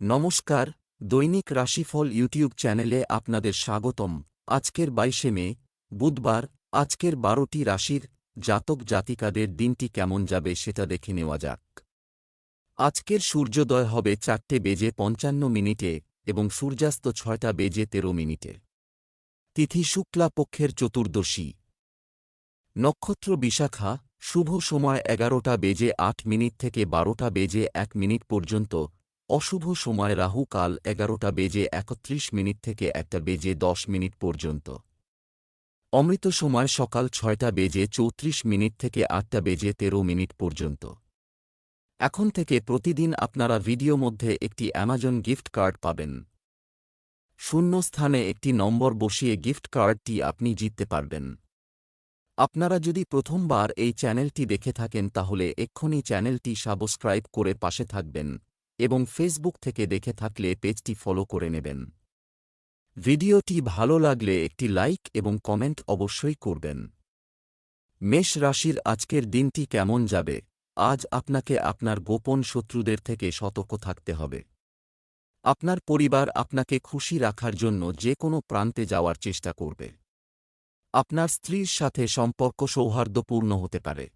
নমস্কার, দৈনিক রাশিফল ইউটিউব চ্যানেলে আপনাদের স্বাগতম। আজকের বাইশে মে, বুধবার, আজকের বারোটি রাশির জাতক জাতিকাদের দিনটি কেমন যাবে সেটা দেখে নেওয়া যাক। আজকের সূর্যোদয় হবে চারটে বেজে পঞ্চান্ন মিনিটে এবং সূর্যাস্ত ছয়টা বেজে তেরো মিনিটে। তিথি শুক্লা পক্ষের চতুর্দশী। নক্ষত্র বিশাখা, শুভ সময় এগারোটা বেজে আট মিনিট থেকে বারোটা বেজে এক মিনিট পর্যন্ত অশুভ সময় রাহু কাল এগারোটা বেজে একত্রিশ মিনিট থেকে একটা বেজে দশ মিনিট পর্যন্ত। অমৃত সময় সকাল ছয়টা বেজে চৌত্রিশ মিনিট থেকে আটটা বেজে তেরো মিনিট পর্যন্ত। এখন থেকে প্রতিদিন আপনারা ভিডিও মধ্যে একটি অ্যামাজন গিফট কার্ড পাবেন। শূন্য স্থানে একটি নম্বর বসিয়ে গিফট কার্ডটি আপনি জিততে পারবেন। আপনারা যদি প্রথমবার এই চ্যানেলটি দেখে থাকেন তাহলে এক্ষুনি চ্যানেলটি সাবস্ক্রাইব করে পাশে থাকবেন। এবং ফেসবুক থেকে দেখে থাকলে পেজটি ফলো করে নেবেন। ভিডিওটি ভালো লাগলে একটি লাইক এবং কমেন্ট অবশ্যই করবেন। মেষ রাশির আজকের দিনটি কেমন যাবে? আজ আপনাকে আপনার গোপন শত্রুদের থেকে সতর্ক থাকতে হবে। আপনার পরিবার আপনাকে খুশি রাখার জন্য যে কোনো প্রান্তে যাওয়ার চেষ্টা করবে। আপনার স্ত্রীর সাথে সম্পর্ক সৌহার্দ্যপূর্ণ হতে পারে।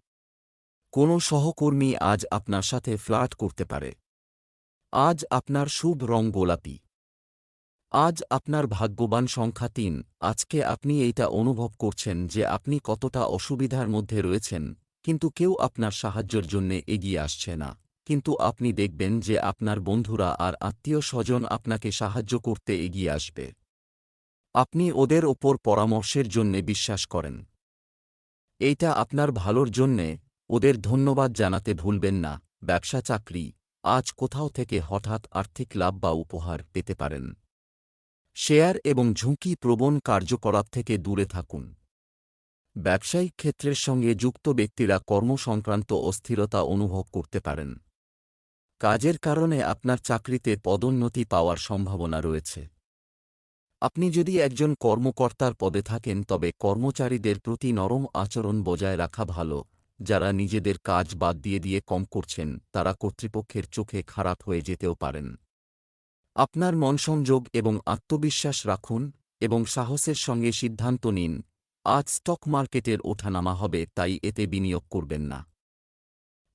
কোনো সহকর্মী আজ আপনার সাথে ফ্লার্ট করতে পারে। আজ আপনার শুভ রং গোলাপি। আজ আপনার ভাগ্যবান সংখ্যা তিন। আজকে আপনি এইটা অনুভব করছেন যে আপনি কতটা অসুবিধার মধ্যে রয়েছেন, কিন্তু কেউ আপনার সাহায্যের জন্যে এগিয়ে আসছে না। কিন্তু আপনি দেখবেন যে আপনার বন্ধুরা আর আত্মীয় স্বজন আপনাকে সাহায্য করতে এগিয়ে আসবে। আপনি ওদের ওপর পরামর্শের জন্যে বিশ্বাস করেন। এইটা আপনার ভালোর জন্যে, ওদের ধন্যবাদ জানাতে ভুলবেন না ব্যবসা চাকরি আজ কোথাও থেকে হঠাৎ আর্থিক লাভ বা উপহার পেতে পারেন। শেয়ার এবং ঝুঁকি প্রবণ কার্যকলাপ থেকে দূরে থাকুন। ব্যবসায়িক ক্ষেত্রের সঙ্গে যুক্ত ব্যক্তিরা কর্মসংক্রান্ত অস্থিরতা অনুভব করতে পারেন। কাজের কারণে আপনার চাকরিতে পদোন্নতি পাওয়ার সম্ভাবনা রয়েছে। আপনি যদি একজন কর্মকর্তার পদে থাকেন, তবে কর্মচারীদের প্রতি নরম আচরণ বজায় রাখা ভালো। যারা নিজেদের কাজ বাদ দিয়ে দিয়ে কম করছেন, তারা কর্তৃপক্ষের চোখে খারাপ হয়ে যেতেও পারেন। আপনার মনসংযোগ এবং আত্মবিশ্বাস রাখুন এবং সাহসের সঙ্গে সিদ্ধান্ত নিন, আজ স্টক মার্কেটের ওঠানামা হবে, তাই এতে বিনিয়োগ করবেন না।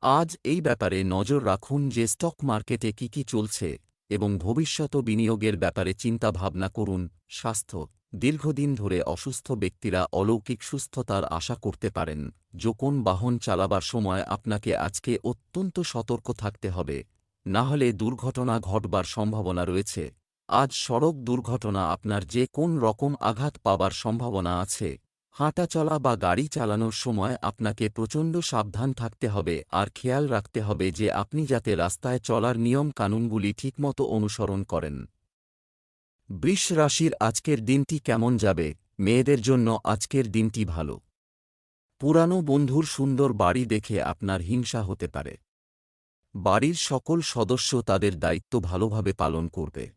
আজ এই ব্যাপারে নজর রাখুন যে স্টক মার্কেটে কি কি চলছে এবং ভবিষ্যত বিনিয়োগের ব্যাপারে চিন্তা ভাবনা করুন, স্বাস্থ্য দীর্ঘদিন ধরে অসুস্থ ব্যক্তিরা অলৌকিক সুস্থতার আশা করতে পারেন। যোকোন বাহন চালাবার সময় আপনাকে আজকে অত্যন্ত সতর্ক থাকতে হবে। না হলে দুর্ঘটনা ঘটবার সম্ভাবনা রয়েছে। আজ সড়ক দুর্ঘটনা আপনার যে কোন রকম আঘাত পাবার সম্ভাবনা আছে। হাঁটা চলা বা গাড়ি চালানোর সময় আপনাকে প্রচণ্ড সাবধান থাকতে হবে আর খেয়াল রাখতে হবে যে আপনি যাতে রাস্তায় চলার নিয়ম কানুনগুলি ঠিকমতো অনুসরণ করেন। বৃষ রাশির আজকের দিনটি কেমন যাবে? মেয়েদের জন্য আজকের দিনটি ভালো। পুরানো বন্ধুর সুন্দর বাড়ি দেখে আপনার হিংসা হতে পারে। বাড়ির সকল সদস্য তাদের দায়িত্ব ভালোভাবে পালন করবে।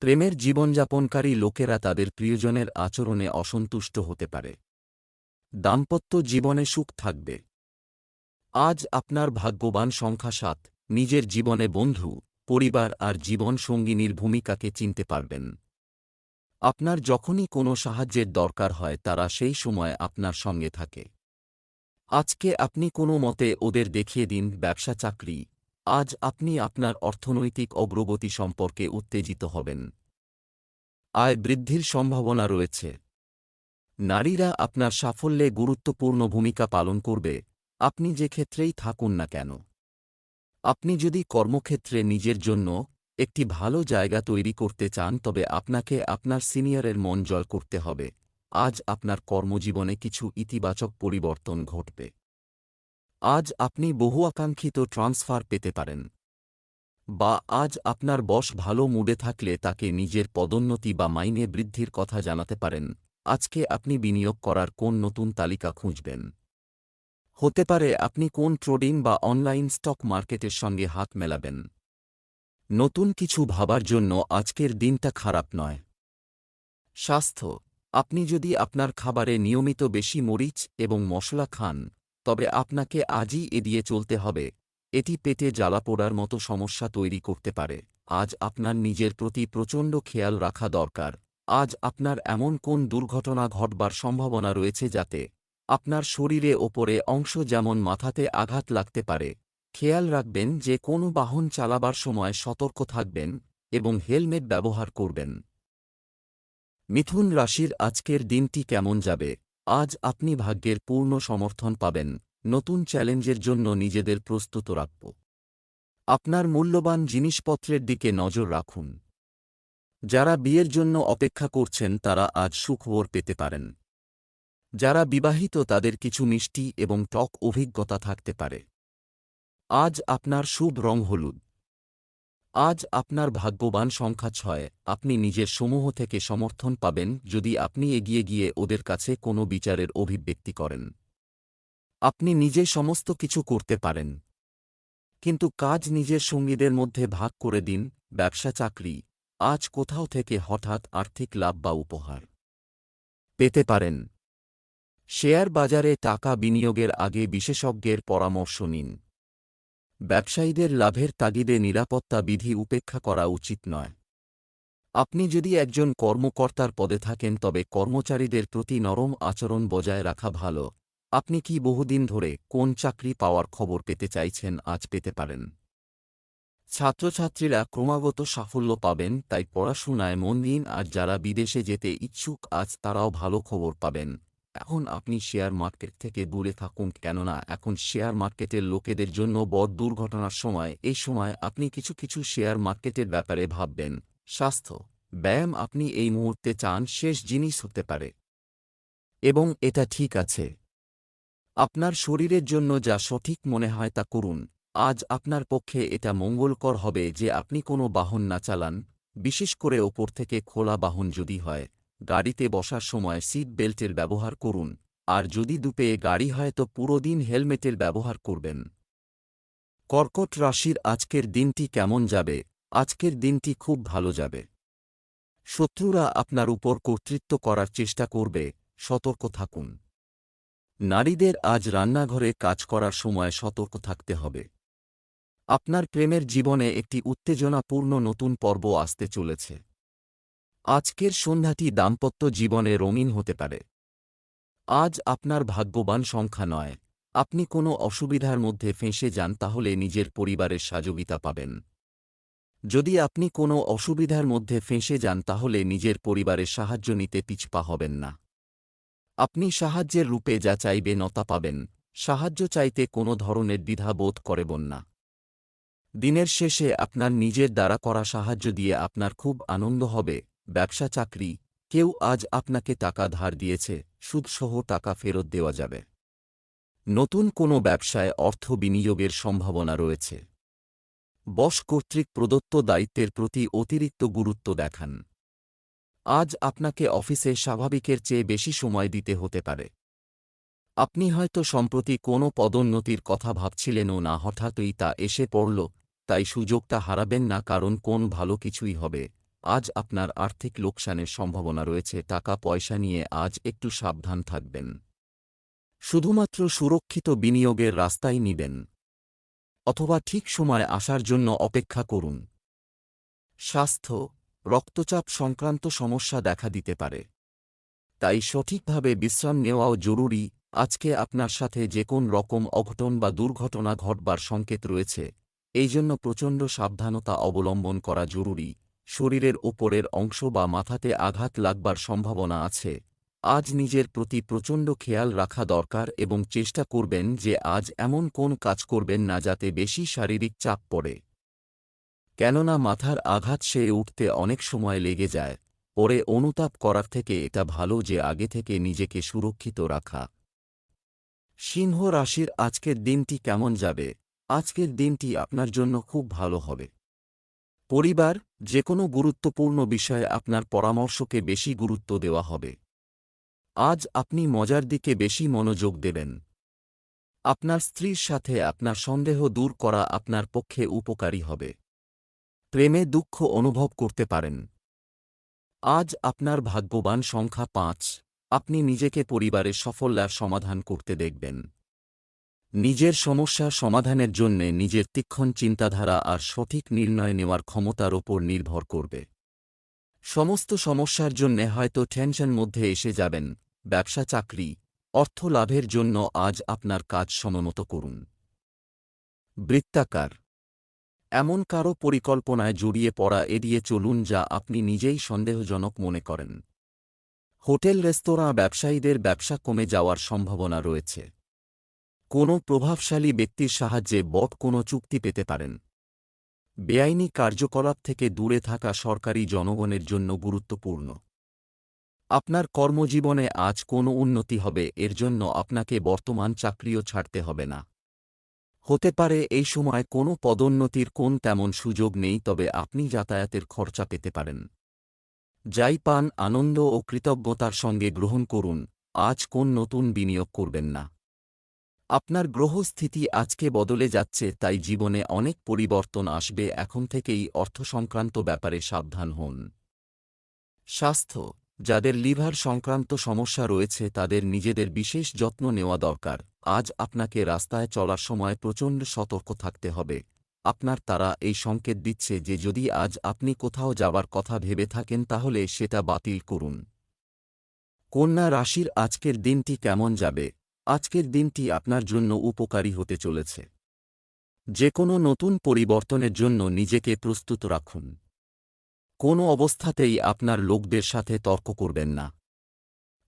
প্রেমের জীবনযাপনকারী লোকেরা তাদের প্রিয়জনের আচরণে অসন্তুষ্ট হতে পারে। দাম্পত্য জীবনে সুখ থাকবে। আজ আপনার ভাগ্যবান সংখ্যা সাত। নিজের জীবনে বন্ধু। পরিবার আর জীবন সঙ্গিনীর ভূমিকাকে চিনতে পারবেন। আপনার যখনই কোনো সাহায্যের দরকার হয়, তারা সেই সময় আপনার সঙ্গে থাকে। আজকে আপনি কোনো মতে ওদের দেখিয়ে দিন, ব্যবসা চাকরি। আজ আপনি আপনার অর্থনৈতিক অগ্রগতি সম্পর্কে উত্তেজিত হবেন। আয় বৃদ্ধির সম্ভাবনা রয়েছে। নারীরা আপনার সাফল্যে গুরুত্বপূর্ণ ভূমিকা পালন করবে। আপনি যে ক্ষেত্রেই থাকুন না কেন। আপনি যদি কর্মক্ষেত্রে নিজের জন্য একটি ভালো জায়গা তৈরি করতে চান, তবে আপনাকে আপনার সিনিয়রের মন জয় করতে হবে। আজ আপনার কর্মজীবনে কিছু ইতিবাচক পরিবর্তন ঘটবে। আজ আপনি বহু আকাঙ্ক্ষিত ট্রান্সফার পেতে পারেন। বা আজ আপনার বস ভালো মুডে থাকলে তাকে নিজের পদোন্নতি বা মাইনে বৃদ্ধির কথা জানাতে পারেন। আজকে আপনি বিনিয়োগ করার কোন নতুন তালিকা খুঁজবেন? হতে পারে আপনি কোন ট্রেডিং বা অনলাইন স্টক মার্কেটের সঙ্গে হাত মেলাবেন। নতুন কিছু ভাবার জন্য আজকের দিনটা খারাপ নয়। স্বাস্থ্য, আপনি যদি আপনার খাবারে নিয়মিত বেশি মরিচ এবং মশলা খান, তবে আপনাকে আজই এড়িয়ে চলতে হবে। এটি পেটে জ্বালা পোড়ার মতো সমস্যা তৈরি করতে পারে। আজ আপনার নিজের প্রতি প্রচণ্ড খেয়াল রাখা দরকার। আজ আপনার এমন কোন দুর্ঘটনা ঘটবার সম্ভাবনা রয়েছে যাতে আপনার শরীরে ওপরে অংশ যেমন মাথাতে আঘাত লাগতে পারে। খেয়াল রাখবেন যে কোনো বাহন চালাবার সময় সতর্ক থাকবেন এবং হেলমেট ব্যবহার করবেন। মিথুন রাশির আজকের দিনটি কেমন যাবে? আজ আপনি ভাগ্যের পূর্ণ সমর্থন পাবেন। নতুন চ্যালেঞ্জের জন্য নিজেদের প্রস্তুত রাখব। আপনার মূল্যবান জিনিসপত্রের দিকে নজর রাখুন। যারা বিয়ের জন্য অপেক্ষা করছেন তারা আজ সুখবর পেতে পারেন। যারা বিবাহিত তাদের কিছু মিষ্টি এবং টক অভিজ্ঞতা থাকতে পারে। আজ আপনার শুভ রং হলুদ। আজ আপনার ভাগ্যবান সংখ্যা ছয়। আপনি নিজের সমূহ থেকে সমর্থন পাবেন যদি আপনি এগিয়ে গিয়ে ওদের কাছে কোনো বিচারের অভিব্যক্তি করেন। আপনি নিজে সমস্ত কিছু করতে পারেন। কিন্তু কাজ নিজের সঙ্গীদের মধ্যে ভাগ করে দিন, ব্যবসা চাকরি। আজ কোথাও থেকে হঠাৎ আর্থিক লাভ বা উপহার। পেতে পারেন। শেয়ার বাজারে টাকা বিনিয়োগের আগে বিশেষজ্ঞের পরামর্শ নিন। ব্যবসায়ীদের লাভের তাগিদে নিরাপত্তা বিধি উপেক্ষা করা উচিত নয়। আপনি যদি একজন কর্মকর্তার পদে থাকেন, তবে কর্মচারীদের প্রতি নরম আচরণ বজায় রাখা ভালো। আপনি কি বহুদিন ধরে কোন চাকরি পাওয়ার খবর পেতে চাইছেন, আজ পেতে পারেন। ছাত্রছাত্রীরা ক্রমাগত সাফল্য পাবেন, তাই পড়াশোনায় মন দিন, আর যারা বিদেশে যেতে ইচ্ছুক, আজ তারাও ভালো খবর পাবেন। এখন আপনি শেয়ার মার্কেট থেকে দূরে থাকুন কেননা এখন শেয়ার মার্কেটের লোকেদের জন্য বড় দুর্ঘটনার সময়। এই সময় আপনি কিছু কিছু শেয়ার মার্কেটের ব্যাপারে ভাববেন। স্বাস্থ্য। ব্যায়াম আপনি এই মুহূর্তে চান শেষ জিনিস হতে পারে। এবং এটা ঠিক আছে। আপনার শরীরের জন্য যা সঠিক মনে হয় তা করুন। আজ আপনার পক্ষে এটা মঙ্গলকর হবে যে আপনি কোনো বাহন না চালান। বিশেষ করে ওপর থেকে খোলা বাহন যদি হয়। গাড়িতে বসার সময় সিট বেল্টের ব্যবহার করুন। আর যদি দুপে গাড়ি হয় তো পুরো দিন হেলমেটের ব্যবহার করবেন। কর্কট রাশির আজকের দিনটি কেমন যাবে? আজকের দিনটি খুব ভালো যাবে। শত্রুরা আপনার উপর কর্তৃত্ব করার চেষ্টা করবে। সতর্ক থাকুন। নারীদের আজ রান্নাঘরে কাজ করার সময় সতর্ক থাকতে হবে। আপনার প্রেমের জীবনে একটি উত্তেজনাপূর্ণ নতুন পর্ব আসতে চলেছে। আজকের সন্ধ্যাটি দাম্পত্য জীবনে রঙিন হতে পারে। আজ আপনার ভাগ্যবান সংখ্যা নয়। আপনি কোনো অসুবিধার মধ্যে ফেঁসে যান তাহলে নিজের পরিবারের সহযোগিতা পাবেন। যদি আপনি কোনো অসুবিধার মধ্যে ফেঁসে যান তাহলে নিজের পরিবারের সাহায্য নিতে পিছপা হবেন না। আপনি সাহায্যের রূপে যা চাইবে নতা পাবেন। সাহায্য চাইতে কোনো ধরনের দ্বিধা বোধ করবেন না। দিনের শেষে আপনার নিজের দ্বারা করা সাহায্য দিয়ে আপনার খুব আনন্দ হবে। ব্যবসা চাকরি, কেউ আজ আপনাকে টাকা ধার দিয়েছে, সুদসহ টাকা ফেরত দেওয়া যাবে। নতুন কোনো ব্যবসায় অর্থ বিনিয়োগের সম্ভাবনা রয়েছে। বস কর্তৃক প্রদত্ত দায়িত্বের প্রতি অতিরিক্ত গুরুত্ব দেখান। আজ আপনাকে অফিসে স্বাভাবিকের চেয়ে বেশি সময় দিতে হতে পারে। আপনি হয়তো সম্প্রতি কোনো পদোন্নতির কথা ভাবছিলেনও না হঠাৎই তা এসে পড়ল, তাই সুযোগটা হারাবেন না কারণ কোন ভালো কিছুই হবে। আজ আপনার আর্থিক লোকসানের সম্ভাবনা রয়েছে, টাকা পয়সা নিয়ে আজ একটু সাবধান থাকবেন। শুধুমাত্র সুরক্ষিত বিনিয়োগের রাস্তাই নিবেন। অথবা ঠিক সময় আসার জন্য অপেক্ষা করুন। স্বাস্থ্য, রক্তচাপ সংক্রান্ত সমস্যা দেখা দিতে পারে। তাই সঠিকভাবে বিশ্রাম নেওয়াও জরুরি। আজকে আপনার সাথে যে কোন রকম অঘটন বা দুর্ঘটনা ঘটবার সংকেত রয়েছে, এই জন্য প্রচণ্ড সাবধানতা অবলম্বন করা জরুরি। শরীরের ওপরের অংশ বা মাথাতে আঘাত লাগবার সম্ভাবনা আছে। আজ নিজের প্রতি প্রচণ্ড খেয়াল রাখা দরকার এবং চেষ্টা করবেন যে আজ এমন কোন কাজ করবেন না যাতে বেশি শারীরিক চাপ পড়ে। কেননা মাথার আঘাত সে উঠতে অনেক সময় লেগে যায়। পরে অনুতাপ করার থেকে এটা ভালো যে আগে থেকে নিজেকে সুরক্ষিত রাখা। সিংহ রাশির আজকের দিনটি কেমন যাবে? আজকের দিনটি আপনার জন্য খুব ভালো হবে। পরিবার যে কোনো গুরুত্বপূর্ণ বিষয়ে আপনার পরামর্শকে বেশি গুরুত্ব দেওয়া হবে। আজ আপনি মজার দিকে বেশি মনোযোগ দেবেন। আপনার স্ত্রীর সাথে আপনার সন্দেহ দূর করা আপনার পক্ষে উপকারী হবে। প্রেমে দুঃখ অনুভব করতে পারেন। আজ আপনার ভাগ্যবান সংখ্যা পাঁচ। আপনি নিজেকে পরিবারের সফল্যার সমাধান করতে দেখবেন। নিজের সমস্যা সমাধানের জন্যে নিজের তীক্ষ্ণ চিন্তাধারা আর সঠিক নির্ণয় নেওয়ার ক্ষমতার ওপর নির্ভর করবে। সমস্ত সমস্যার জন্যে হয়তো টেনশন মধ্যে এসে যাবেন। ব্যবসা, চাকরি, অর্থ লাভের জন্য আজ আপনার কাজ সমমত করুন। বৃত্তাকার। এমন কারও পরিকল্পনায় জড়িয়ে পড়া এড়িয়ে চলুন যা আপনি নিজেই সন্দেহজনক মনে করেন। হোটেল, রেস্তোরাঁ, ব্যবসায়ীদের ব্যবসা কমে যাওয়ার সম্ভাবনা রয়েছে। কোনো প্রভাবশালী ব্যক্তির সাহায্যে বট কোনো চুক্তি পেতে পারেন। বেআইনি কার্যকলাপ থেকে দূরে থাকা সরকারি জনগণের জন্য গুরুত্বপূর্ণ। আপনার কর্মজীবনে আজ কোনো উন্নতি হবে, এর জন্য আপনাকে বর্তমান চাকরিও ছাড়তে হবে না। হতে পারে এই সময় কোনো পদোন্নতির কোন তেমন সুযোগ নেই, তবে আপনি যাতায়াতের খরচা পেতে পারেন। যাই পান, আনন্দ ও কৃতজ্ঞতার সঙ্গে গ্রহণ করুন, আজ কোন নতুন বিনিয়োগ করবেন না। আপনার গ্রহস্থিতি আজকে বদলে যাচ্ছে, তাই জীবনে অনেক পরিবর্তন আসবে, এখন থেকেই অর্থ সংক্রান্ত ব্যাপারে সাবধান হন। স্বাস্থ্য, যাদের লিভার সংক্রান্ত সমস্যা রয়েছে, তাদের নিজেদের বিশেষ যত্ন নেওয়া দরকার। আজ আপনাকে রাস্তায় চলার সময় প্রচণ্ড সতর্ক থাকতে হবে। আপনার তারা এই সংকেত দিচ্ছে যে, যদি আজ আপনি কোথাও যাবার কথা ভেবে থাকেন, তাহলে সেটা বাতিল করুন। কন্যা রাশির আজকের দিনটি কেমন যাবে? আজকের দিনটি আপনার জন্য উপকারী হতে চলেছে। যে কোনো নতুন পরিবর্তনের জন্য নিজেকে প্রস্তুত রাখুন। কোনো অবস্থাতেই আপনার লোকদের সাথে তর্ক করবেন না।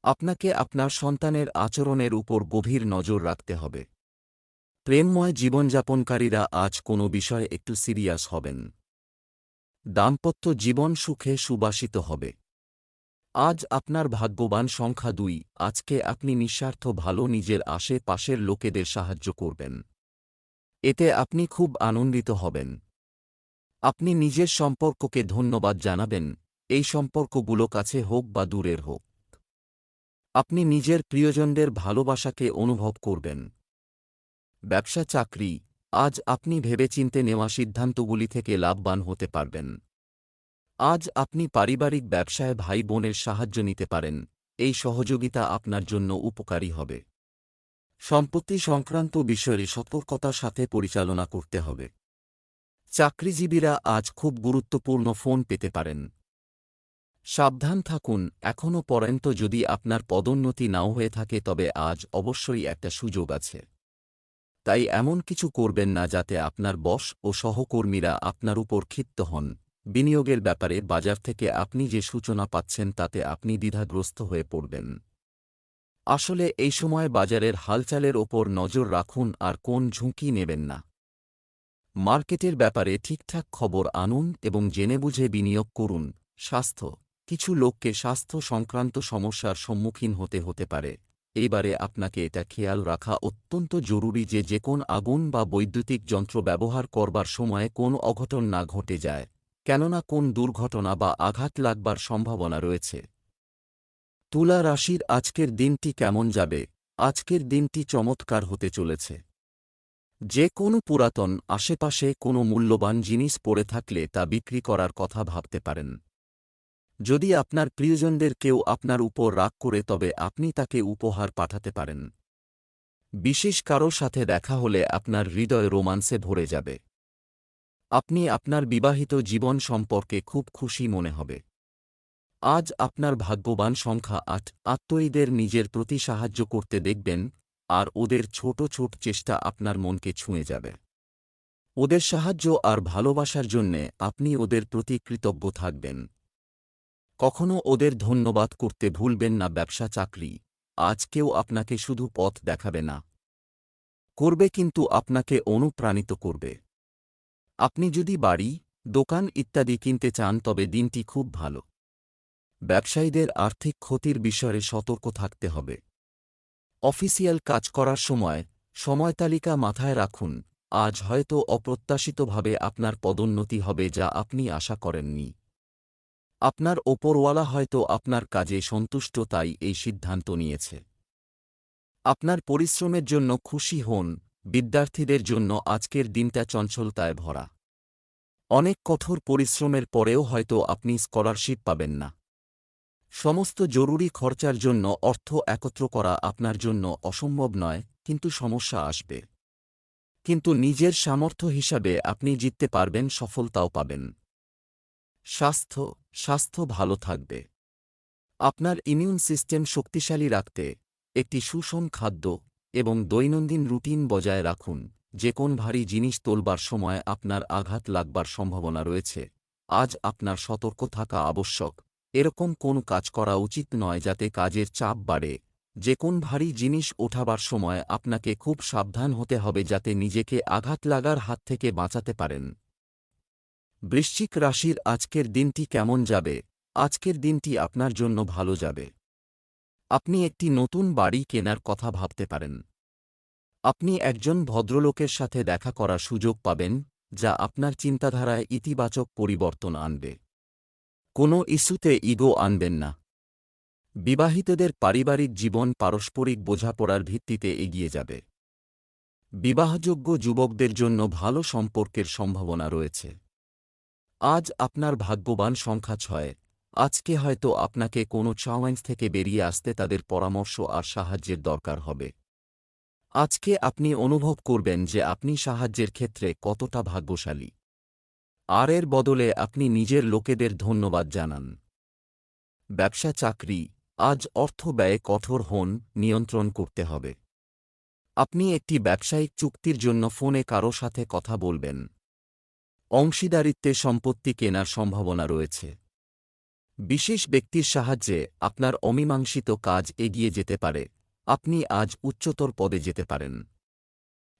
আপনাকে আপনার সন্তানের আচরণের উপর গভীর নজর রাখতে হবে। প্রেমময় জীবনযাপনকারীরা আজ কোনো বিষয়ে একটু সিরিয়াস হবেন। দাম্পত্য জীবন সুখে সুবাসিত হবে। আজ আপনার ভাগ্যবান সংখ্যা দুই। আজকে আপনি নিঃস্বার্থ ভালো নিজের আশেপাশের লোকেদের সাহায্য করবেন। এতে আপনি খুব আনন্দিত হবেন। আপনি নিজের সম্পর্ককে ধন্যবাদ জানাবেন। এই সম্পর্কগুলো কাছে হোক বা দূরের হোক। আপনি নিজের প্রিয়জনদের ভালোবাসাকে অনুভব করবেন। ব্যবসা চাকরি। আজ আপনি ভেবেচিন্তে নেওয়া সিদ্ধান্তগুলি থেকে লাভবান হতে পারবেন। আজ আপনি পারিবারিক ব্যবসায় ভাই বোনের সাহায্য নিতে পারেন, এই সহযোগিতা আপনার জন্য উপকারী হবে। সম্পত্তি সংক্রান্ত বিষয়ে সতর্কতার সাথে পরিচালনা করতে হবে। চাকরিজীবীরা আজ খুব গুরুত্বপূর্ণ ফোন পেতে পারেন। সাবধান থাকুন, এখনও পর্যন্ত যদি আপনার পদোন্নতি নাও হয়ে থাকে তবে আজ অবশ্যই একটা সুযোগ আছে। তাই এমন কিছু করবেন না যাতে আপনার বস ও সহকর্মীরা আপনার উপর ক্ষিপ্ত হন। বিনিয়োগের ব্যাপারে বাজার থেকে আপনি যে সূচনা পাচ্ছেন তাতে আপনি দ্বিধাগ্রস্ত হয়ে পড়বেন। আসলে এই সময় বাজারের হালচালের ওপর নজর রাখুন আর কোন ঝুঁকি নেবেন না। মার্কেটের ব্যাপারে ঠিকঠাক খবর আনুন এবং জেনে বুঝে বিনিয়োগ করুন। স্বাস্থ্য, কিছু লোককে স্বাস্থ্য সংক্রান্ত সমস্যার সম্মুখীন হতে হতে পারে। এইবারে আপনাকে এটা খেয়াল রাখা অত্যন্ত জরুরি যে যে কোন আগুন বা বৈদ্যুতিক যন্ত্র ব্যবহার করবার সময়ে কোন অঘটন না ঘটে যায়। কেননা কোন দুর্ঘটনা বা আঘাত লাগবার সম্ভাবনা রয়েছে। তুলা রাশির আজকের দিনটি কেমন যাবে? আজকের দিনটি চমৎকার হতে চলেছে। যে কোনো পুরাতন আশেপাশে কোনো মূল্যবান জিনিস পড়ে থাকলে তা বিক্রি করার কথা ভাবতে পারেন। যদি আপনার প্রিয়জনদের কেউ আপনার উপর রাগ করে তবে আপনি তাকে উপহার পাঠাতে পারেন। বিশেষ কারও সাথে দেখা হলে আপনার হৃদয় রোমান্সে ভরে যাবে। আপনি আপনার বিবাহিত জীবন সম্পর্কে খুব খুশি মনে হবে। আজ আপনার ভাগ্যবান সংখ্যা আট। আত্মীয়দের নিজের প্রতি সাহায্য করতে দেখবেন, আর ওদের ছোট ছোট চেষ্টা আপনার মনকে ছুঁয়ে যাবে। ওদের সাহায্য আর ভালোবাসার জন্যে আপনি ওদের প্রতি কৃতজ্ঞ থাকবেন। কখনো ওদের ধন্যবাদ করতে ভুলবেন না ব্যবসা চাকরি। আজ কেউ আপনাকে শুধু পথ দেখাবে না। করবে কিন্তু আপনাকে অনুপ্রাণিত করবে। আপনি যদি বাড়ি, দোকান ইত্যাদি কিনতে চান তবে দিনটি খুব ভালো। ব্যবসায়ীদের আর্থিক ক্ষতির বিষয়ে সতর্ক থাকতে হবে। অফিসিয়াল কাজ করার সময় সময় তালিকা মাথায় রাখুন, আজ হয়তো অপ্রত্যাশিতভাবে আপনার পদোন্নতি হবে যা আপনি আশা করেননি। আপনার ওপরওয়ালা হয়তো আপনার কাজে সন্তুষ্ট তাই এই সিদ্ধান্ত নিয়েছে। আপনার পরিশ্রমের জন্য খুশি হন বিদ্যার্থীদের জন্য আজকের দিনটা চঞ্চলতায় ভরা। অনেক কঠোর পরিশ্রমের পরেও হয়তো আপনি স্কলারশিপ পাবেন না। সমস্ত জরুরি খরচার জন্য অর্থ একত্র করা আপনার জন্য অসম্ভব নয়, কিন্তু সমস্যা আসবে। কিন্তু নিজের সামর্থ্য হিসাবে আপনি জিততে পারবেন, সফলতাও পাবেন। স্বাস্থ্য স্বাস্থ্য ভালো থাকবে। আপনার ইমিউন সিস্টেম শক্তিশালী রাখতে একটি সুষম খাদ্য এবং দৈনন্দিন রুটিন বজায় রাখুন, যে কোন ভারী জিনিস তোলবার সময় আপনার আঘাত লাগবার সম্ভাবনা রয়েছে। আজ আপনার সতর্ক থাকা আবশ্যক। এরকম কোন কাজ করা উচিত নয় যাতে কাজের চাপ বাড়ে। যে কোন ভারী জিনিস ওঠাবার সময় আপনাকে খুব সাবধান হতে হবে যাতে নিজেকে আঘাত লাগার হাত থেকে বাঁচাতে পারেন। বৃশ্চিক রাশির আজকের দিনটি কেমন যাবে? আজকের দিনটি আপনার জন্য ভালো যাবে। আপনি একটি নতুন বাড়ি কেনার কথা ভাবতে পারেন। আপনি একজন ভদ্রলোকের সাথে দেখা করার সুযোগ পাবেন, যা আপনার চিন্তাধারায় ইতিবাচক পরিবর্তন আনবে। কোনো ইস্যুতে ইগো আনবেন না। বিবাহিতদের পারিবারিক জীবন পারস্পরিক বোঝাপড়ার ভিত্তিতে এগিয়ে যাবে। বিবাহযোগ্য যুবকদের জন্য ভালো সম্পর্কের সম্ভাবনা রয়েছে। আজ আপনার ভাগ্যবান সংখ্যা ছয়। আজকে হয়তো আপনাকে কোনো চ্যালেঞ্জ থেকে বেরিয়ে আসতে তাদের পরামর্শ আর সাহায্যের দরকার হবে। আজকে আপনি অনুভব করবেন যে আপনি সাহায্যের ক্ষেত্রে কতটা ভাগ্যশালী। আর এর বদলে আপনি নিজের লোকেদের ধন্যবাদ জানান। ব্যবসা চাকরি, আজ অর্থ ব্যয়ে কঠোর হন, নিয়ন্ত্রণ করতে হবে। আপনি একটি ব্যবসায়িক চুক্তির জন্য ফোনে কারও সাথে কথা বলবেন। অংশীদারিত্বে সম্পত্তি কেনার সম্ভাবনা রয়েছে। বিশেষ ব্যক্তির সাহায্যে আপনার অমীমাংসিত কাজ এগিয়ে যেতে পারে। আপনি আজ উচ্চতর পদে যেতে পারেন।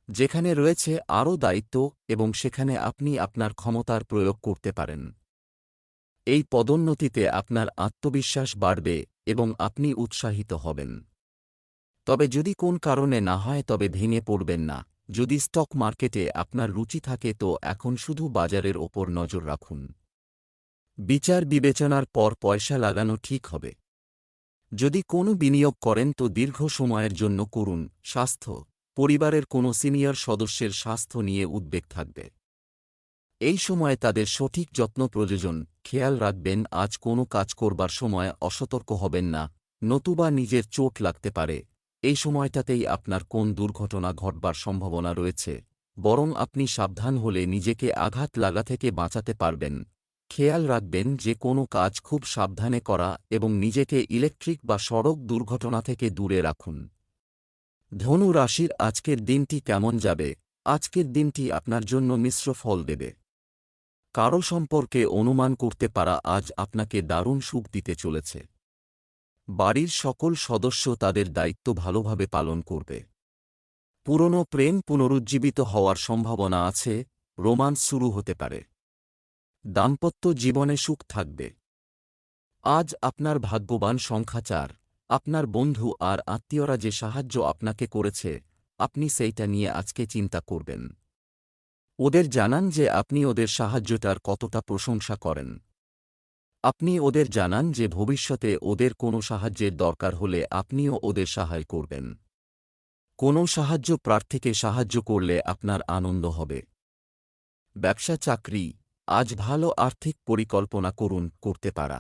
যেখানে রয়েছে আরও দায়িত্ব এবং সেখানে আপনি আপনার ক্ষমতার প্রয়োগ করতে পারেন। এই পদোন্নতিতে আপনার আত্মবিশ্বাস বাড়বে এবং আপনি উৎসাহিত হবেন। তবে যদি কোন কারণে না হয়, তবে ভেঙে পড়বেন না। যদি স্টক মার্কেটে আপনার রুচি থাকে, তো এখন শুধু বাজারের ওপর নজর রাখুন। বিচার বিবেচনার পর পয়সা লাগানো ঠিক হবে। যদি কোনো বিনিয়োগ করেন তো দীর্ঘ সময়ের জন্য করুন, স্বাস্থ্য, পরিবারের কোনো সিনিয়র সদস্যের স্বাস্থ্য নিয়ে উদ্বেগ থাকবে। এই সময়ে তাদের সঠিক যত্ন প্রয়োজন, খেয়াল রাখবেন আজ কোনো কাজ করবার সময় অসতর্ক হবেন না, নতুবা নিজের চোট লাগতে পারে। এই সময়টাতেই আপনার কোন দুর্ঘটনা ঘটবার সম্ভাবনা রয়েছে, বরং আপনি সাবধান হলে নিজেকে আঘাত লাগা থেকে বাঁচাতে পারবেন। খেয়াল রাখবেন যে কোনো কাজ খুব সাবধানে করা এবং নিজেকে ইলেকট্রিক বা সড়ক দুর্ঘটনা থেকে দূরে রাখুন। ধনু রাশির আজকের দিনটি কেমন যাবে? আজকের দিনটি আপনার জন্য মিশ্র ফল দেবে। কারও সম্পর্কে অনুমান করতে পারা আজ আপনাকে দারুণ সুখ দিতে চলেছে। বাড়ির সকল সদস্য তাদের দায়িত্ব ভালোভাবে পালন করবে। পুরনো প্রেম পুনরুজ্জীবিত হওয়ার সম্ভাবনা আছে, রোমান্স শুরু হতে পারে। দাম্পত্য জীবনে সুখ থাকবে। আজ আপনার ভাগ্যবান সংখ্যা চার। আপনার বন্ধু আর আত্মীয়রা যে সাহায্য আপনাকে করেছে, আপনি সেইটা নিয়ে আজকে চিন্তা করবেন। ওদের জানান যে আপনি ওদের সাহায্যটার কতটা প্রশংসা করেন। আপনি ওদের জানান যে ভবিষ্যতে ওদের কোনো সাহায্যের দরকার হলে আপনিও ওদের সাহায্য করবেন। কোনো সাহায্য প্রার্থীকে সাহায্য করলে আপনার আনন্দ হবে। ব্যবসা চাকরি আজ ভালো আর্থিক পরিকল্পনা করুন, করতে পারা।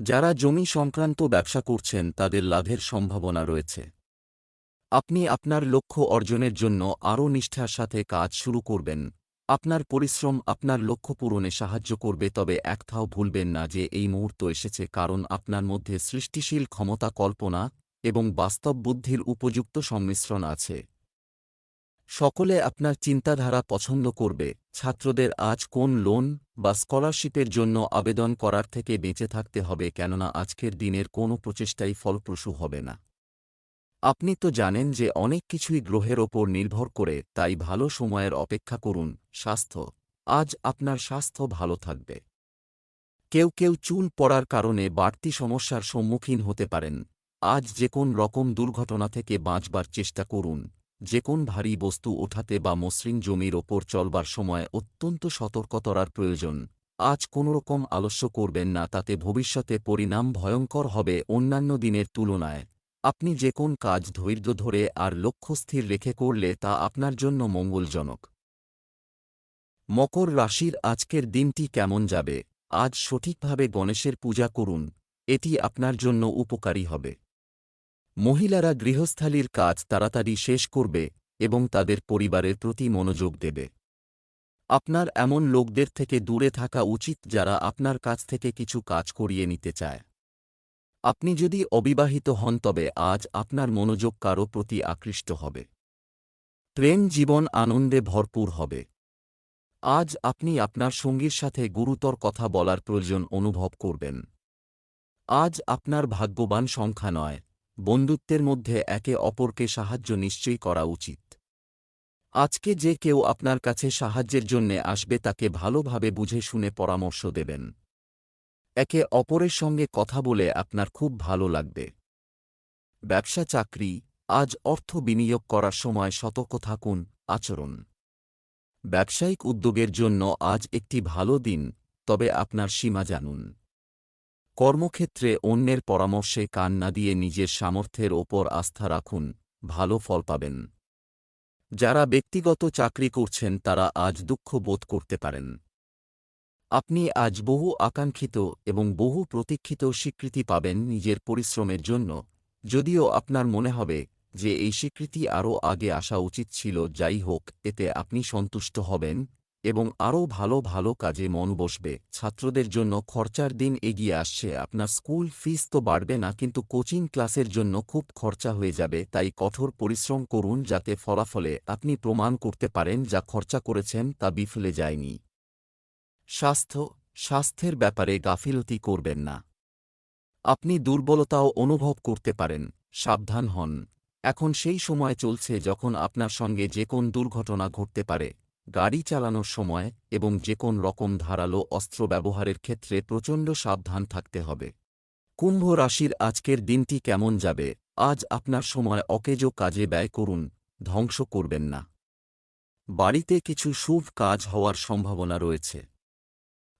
যারা জমি সংক্রান্ত ব্যবসা করছেন, তাদের লাভের সম্ভাবনা রয়েছে। আপনি আপনার লক্ষ্য অর্জনের জন্য আরও নিষ্ঠার সাথে কাজ শুরু করবেন। আপনার পরিশ্রম আপনার লক্ষ্য পূরণে সাহায্য করবে, তবে একথাও ভুলবেন না যে এই মুহূর্ত এসেছে কারণ আপনার মধ্যে সৃষ্টিশীল ক্ষমতা কল্পনা এবং বাস্তব বুদ্ধির উপযুক্ত সংমিশ্রণ আছে। সকলে আপনার চিন্তাধারা পছন্দ করবে। ছাত্রদের আজ কোন লোন বা স্কলারশিপের জন্য আবেদন করার থেকে বেঁচে থাকতে হবে কেননা আজকের দিনের কোনো প্রচেষ্টাই ফলপ্রসূ হবে না। আপনি তো জানেন যে অনেক কিছুই গ্রহের ওপর নির্ভর করে, তাই ভালো সময়ের অপেক্ষা করুন, স্বাস্থ্য। আজ আপনার স্বাস্থ্য ভালো থাকবে। কেউ কেউ চুল পড়ার কারণে বাড়তি সমস্যার সম্মুখীন হতে পারেন। আজ যে কোন রকম দুর্ঘটনা থেকে বাঁচবার চেষ্টা করুন। যে কোন ভারী বস্তু ওঠাতে বা মসৃণ জমির ওপর চলবার সময় অত্যন্ত সতর্কতার প্রয়োজন। আজ কোনোরকম আলস্য করবেন না, তাতে ভবিষ্যতে পরিণাম ভয়ঙ্কর হবে অন্যান্য দিনের তুলনায়। আপনি যে কোন কাজ ধৈর্য ধরে আর লক্ষ্য স্থির রেখে করলে তা আপনার জন্য মঙ্গলজনক। মকর রাশির আজকের দিনটি কেমন যাবে? আজ সঠিকভাবে গণেশের পূজা করুন। এটি আপনার জন্য উপকারী হবে। মহিলারা গৃহস্থালির কাজ তাড়াতাড়ি শেষ করবে এবং তাদের পরিবারের প্রতি মনোযোগ দেবে। আপনার এমন লোকদের থেকে দূরে থাকা উচিত যারা আপনার কাছ থেকে কিছু কাজ করিয়ে নিতে চায়। আপনি যদি অবিবাহিত হন তবে আজ আপনার মনোযোগ কারও প্রতি আকৃষ্ট হবে। প্রেম জীবন আনন্দে ভরপুর হবে। আজ আপনি আপনার সঙ্গীর সাথে গুরুতর কথা বলার প্রয়োজন অনুভব করবেন। আজ আপনার ভাগ্যবান সংখ্যা নয়। বন্ধুত্বের মধ্যে একে অপরকে সাহায্য নিশ্চয়ই করা উচিত। আজকে যে কেউ আপনার কাছে সাহায্যের জন্যে আসবে তাকে ভালোভাবে বুঝে শুনে পরামর্শ দেবেন। একে অপরের সঙ্গে কথা বলে আপনার খুব ভালো লাগবে। ব্যবসা চাকরি, আজ অর্থ বিনিয়োগ করার সময় সতর্ক থাকুন, আচরণ। ব্যবসায়িক উদ্যোগের জন্য আজ একটি ভালো দিন, তবে আপনার সীমা জানুন। কর্মক্ষেত্রে অন্যের পরামর্শে কান না দিয়ে নিজের সামর্থ্যের ওপর আস্থা রাখুন, ভালো ফল পাবেন। যারা ব্যক্তিগত চাকরি করছেন, তারা আজ দুঃখ বোধ করতে পারেন। আপনি আজ বহু আকাঙ্ক্ষিত এবং বহু প্রতীক্ষিত স্বীকৃতি পাবেন নিজের পরিশ্রমের জন্য। যদিও আপনার মনে হবে যে এই স্বীকৃতি আরও আগে আসা উচিত ছিল, যাই হোক, এতে আপনি সন্তুষ্ট হবেন। এবং আরও ভালো ভালো কাজে মন বসবে। ছাত্রদের জন্য খরচার দিন এগিয়ে আসছে। আপনার স্কুল ফিস তো বাড়বে না, কিন্তু কোচিং ক্লাসের জন্য খুব খরচা হয়ে যাবে, তাই কঠোর পরিশ্রম করুন যাতে ফলাফলে আপনি প্রমাণ করতে পারেন যা খরচা করেছেন তা বিফলে যায়নি। স্বাস্থ্য, স্বাস্থ্যের ব্যাপারে গাফিলতি করবেন না। আপনি দুর্বলতাও অনুভব করতে পারেন। সাবধান হন। এখন সেই সময় চলছে যখন আপনার সঙ্গে যে কোন দুর্ঘটনা ঘটতে পারে। গাড়ি চালানোর সময় এবং যে কোন রকম ধারালো অস্ত্র ব্যবহারের ক্ষেত্রে প্রচণ্ড সাবধান থাকতে হবে। কুম্ভ রাশির আজকের দিনটি কেমন যাবে? আজ আপনার সময় অকেজো কাজে ব্যয় করুন, ধ্বংস করবেন না। বাড়িতে কিছু শুভ কাজ হওয়ার সম্ভাবনা রয়েছে।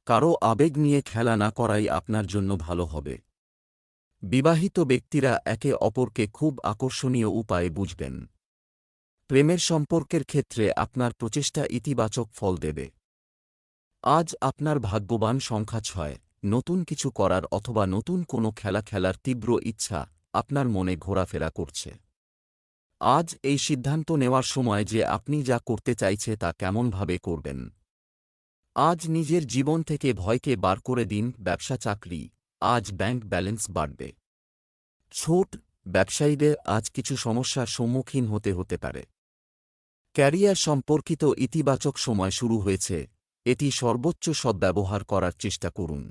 কারও আবেগ নিয়ে খেলা না করাই আপনার জন্য ভালো হবে। বিবাহিত ব্যক্তিরা একে অপরকে খুব আকর্ষণীয় উপায়ে বুঝবেন। প্রেমের সম্পর্কের ক্ষেত্রে আপনার প্রচেষ্টা ইতিবাচক ফল দেবে। আজ আপনার ভাগ্যবান সংখ্যা ছয়, নতুন কিছু করার অথবা নতুন কোনো খেলা খেলার তীব্র ইচ্ছা আপনার মনে ঘোরাফেরা করছে। আজ এই সিদ্ধান্ত নেওয়ার সময় যে আপনি যা করতে চাইছে তা কেমনভাবে করবেন। আজ নিজের জীবন থেকে ভয়কে বার করে দিন, ব্যবসা চাকরি, আজ ব্যাংক ব্যালেন্স বাড়বে। ছোট ব্যবসায়ীদের আজ কিছু সমস্যার সম্মুখীন হতে হতে পারে। ক্যারিয়ার সম্পর্কিত ইতিবাচক সময় শুরু হয়েছে। এটি সর্বোচ্চ সদ্ব্যবহার করার চেষ্টা করুন।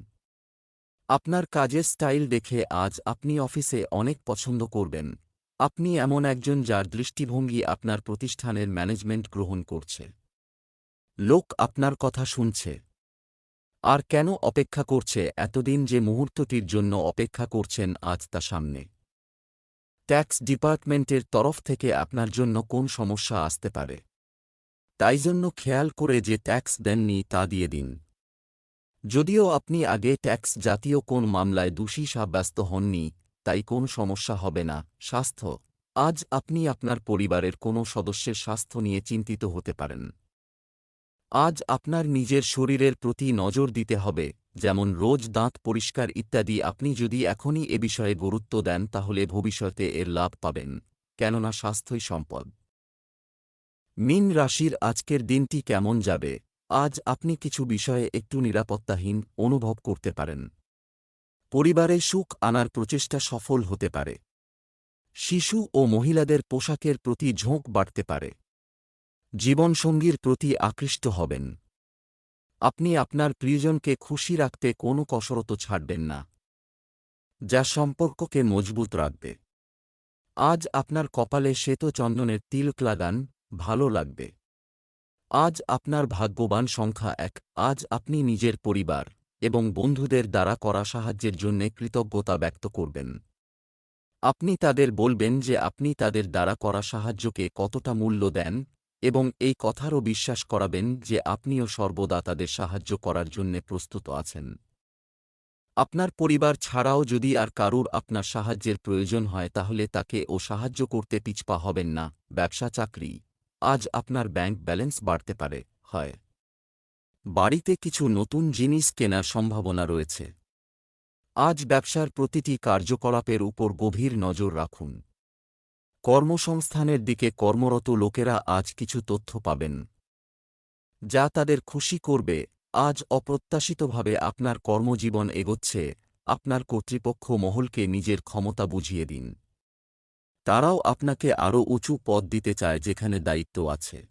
আপনার কাজের স্টাইল দেখে আজ আপনি অফিসে অনেক পছন্দ করবেন। আপনি এমন একজন যার দৃষ্টিভঙ্গি আপনার প্রতিষ্ঠানের ম্যানেজমেন্ট গ্রহণ করছে। লোক আপনার কথা শুনছে। আর কেন অপেক্ষা করছে এতদিন যে মুহূর্তটির জন্য অপেক্ষা করছেন আজ তা সামনে। ট্যাক্স ডিপার্টমেন্টের তরফ থেকে আপনার জন্য কোন সমস্যা আসতে পারে? তাই জন্য খেয়াল করে যে ট্যাক্স দেননি তা দিয়ে দিন। যদিও আপনি আগে ট্যাক্স জাতীয় কোন মামলায় দোষী সাব্যস্ত হননি, তাই কোন সমস্যা হবে না, স্বাস্থ্য। আজ আপনি আপনার পরিবারের কোনো সদস্যের স্বাস্থ্য নিয়ে চিন্তিত হতে পারেন। আজ আপনার নিজের শরীরের প্রতি নজর দিতে হবে, যেমন রোজ দাঁত পরিষ্কার ইত্যাদি। আপনি যদি এখনই এ বিষয়ে গুরুত্ব দেন, তাহলে ভবিষ্যতে এর লাভ পাবেন। কেননা স্বাস্থ্যই সম্পদ। মিন রাশির আজকের দিনটি কেমন যাবে? আজ আপনি কিছু বিষয়ে একটু নিরাপত্তাহীন অনুভব করতে পারেন। পরিবারে সুখ আনার প্রচেষ্টা সফল হতে পারে। শিশু ও মহিলাদের পোশাকের প্রতি ঝোঁক বাড়তে পারে। জীবনসঙ্গীর প্রতি আকৃষ্ট হবেন। আপনি আপনার প্রিয়জনকে খুশি রাখতে কোনো কসরত ছাড়বেন না। যা সম্পর্ককে মজবুত রাখবে। আজ আপনার কপালে শ্বেত চন্দনের তিলক লাগান ভালো লাগবে। আজ আপনার ভাগ্যবান সংখ্যা এক, আজ আপনি নিজের পরিবার এবং বন্ধুদের দ্বারা করা সাহায্যের জন্যে কৃতজ্ঞতা ব্যক্ত করবেন। আপনি তাদের বলবেন যে আপনি তাদের দ্বারা করা সাহায্যকে কতটা মূল্য দেন এবং এই কথারও বিশ্বাস করাবেন যে আপনিও সর্বদা তাদের সাহায্য করার জন্যে প্রস্তুত আছেন। আপনার পরিবার ছাড়াও যদি আর কারুর আপনার সাহায্যের প্রয়োজন হয় তাহলে তাকে ও সাহায্য করতে পিছপা হবেন না, ব্যবসা চাকরি। আজ আপনার ব্যাংক ব্যালেন্স বাড়তে পারে, হয়। বাড়িতে কিছু নতুন জিনিস কেনার সম্ভাবনা রয়েছে। আজ ব্যবসার প্রতিটি কার্যকলাপের উপর গভীর নজর রাখুন। কর্মসংস্থানের দিকে কর্মরত লোকেরা আজ কিছু তথ্য পাবেন। যা তাদের খুশি করবে, আজ অপ্রত্যাশিতভাবে আপনার কর্মজীবন এগোচ্ছে, আপনার কর্তৃপক্ষ মহলকে নিজের ক্ষমতা বুঝিয়ে দিন। তারাও আপনাকে আরও উঁচু পদ দিতে চায় যেখানে দায়িত্ব আছে।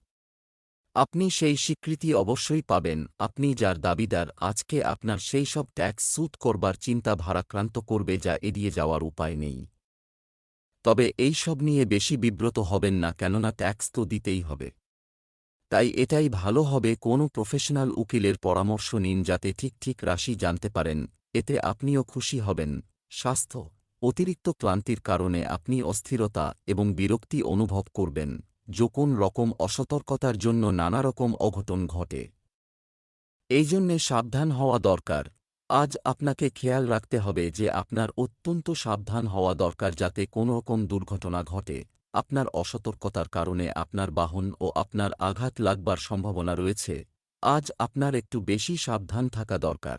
আপনি সেই স্বীকৃতি অবশ্যই পাবেন, আপনি যার দাবিদার, আজকে আপনার সেই সব ট্যাক্স সুদ করবার চিন্তা ভারাক্রান্ত করবে যা এড়িয়ে যাওয়ার উপায় নেই। তবে এই সব নিয়ে বেশি বিব্রত হবেন না কেননা ট্যাক্স তো দিতেই হবে। তাই এটাই ভালো হবে কোনো প্রফেশনাল উকিলের পরামর্শ নিন যাতে ঠিক ঠিক রাশি জানতে পারেন, এতে আপনিও খুশি হবেন। স্বাস্থ্য, অতিরিক্ত ক্লান্তির কারণে আপনি অস্থিরতা এবং বিরক্তি অনুভব করবেন যখন রকম অসতর্কতার জন্য নানা রকম অঘটন ঘটে। এই জন্যে সাবধান হওয়া দরকার। আজ আপনাকে খেয়াল রাখতে হবে যে আপনার অত্যন্ত সাবধান হওয়া দরকার যাতে কোনো রকম দুর্ঘটনা ঘটে। আপনার অসতর্কতার কারণে আপনার বাহন ও আপনার আঘাত লাগবার সম্ভাবনা রয়েছে। আজ আপনার একটু বেশি সাবধান থাকা দরকার।